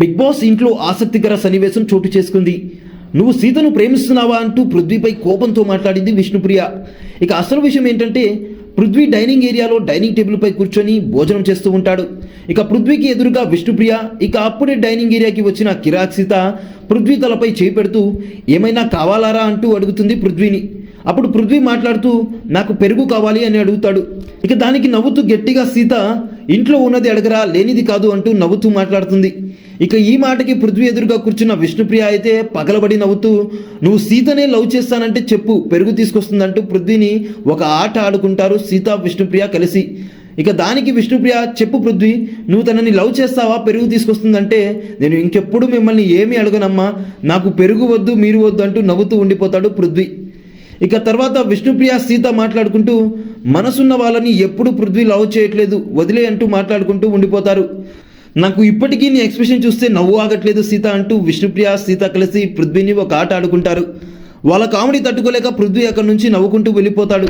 Big boss ఇంట్లో ఆసక్తికర సన్నివేశం చోటు చేసుకుంది. నువ్వు సీతను ప్రేమిస్తున్నావా అంటూ పృథ్వీపై కోపంతో మాట్లాడింది విష్ణుప్రియ. ఇక అసలు విషయం ఏంటంటే పృథ్వీ డైనింగ్ ఏరియాలో డైనింగ్ టేబుల్పై కూర్చొని భోజనం చేస్తూ ఉంటాడు. ఇక పృథ్వీకి ఎదురుగా విష్ణుప్రియ ఇక అప్పుడే డైనింగ్ ఏరియాకి వచ్చిన కిరాక్ సీత పృథ్వీ తలపై చేయి పెడుతూ ఏమైనా కావాలారా? అంటూ అడుగుతుంది పృథ్వీని. అప్పుడు పృథ్వీ మాట్లాడుతూ నాకు పెరుగు కావాలి అని అడుగుతాడు. ఇక దానికి నవ్వుతూ గట్టిగా సీత ఇంట్లో ఉన్నది అడగరా లేనిది కాదు అంటూ నవ్వుతూ మాట్లాడుతుంది. ఇక ఈ మాటకి పృథ్వీ ఎదురుగా కూర్చున్న విష్ణుప్రియ అయితే పగలబడి నవ్వుతూ నువ్వు సీతనే లవ్ చేస్తానంటే చెప్పు పెరుగు తీసుకొస్తుందంటూ పృథ్వీని ఒక ఆట ఆడుకుంటారు సీత విష్ణుప్రియ కలిసి. ఇక దానికి విష్ణుప్రియ చెప్పు పృథ్వీ నువ్వు తనని లవ్ చేస్తావా? పెరుగు తీసుకొస్తుందంటే నేను ఇంకెప్పుడు మిమ్మల్ని ఏమీ అడగనమ్మా. నాకు పెరుగు వద్దు మీరు వద్దు అంటూ నవ్వుతూ ఉండిపోతాడు పృథ్వీ. ఇక తర్వాత విష్ణుప్రియ సీత మాట్లాడుకుంటూ మనసున్న వాళ్ళని ఎప్పుడు పృథ్వీ లవ్ చేయట్లేదు వదిలే అంటూ మాట్లాడుకుంటూ ఉండిపోతారు. నాకు ఇప్పటికీ నీ ఎక్స్ప్రెషన్ చూస్తే నవ్వు ఆగట్లేదు సీత అంటూ విష్ణుప్రియ సీత కలిసి పృథ్వీని ఒక ఆట ఆడుకుంటారు. వాళ్ళ కామెడీ తట్టుకోలేక పృథ్వీ అక్కడి నుంచి నవ్వుకుంటూ వెళ్ళిపోతాడు.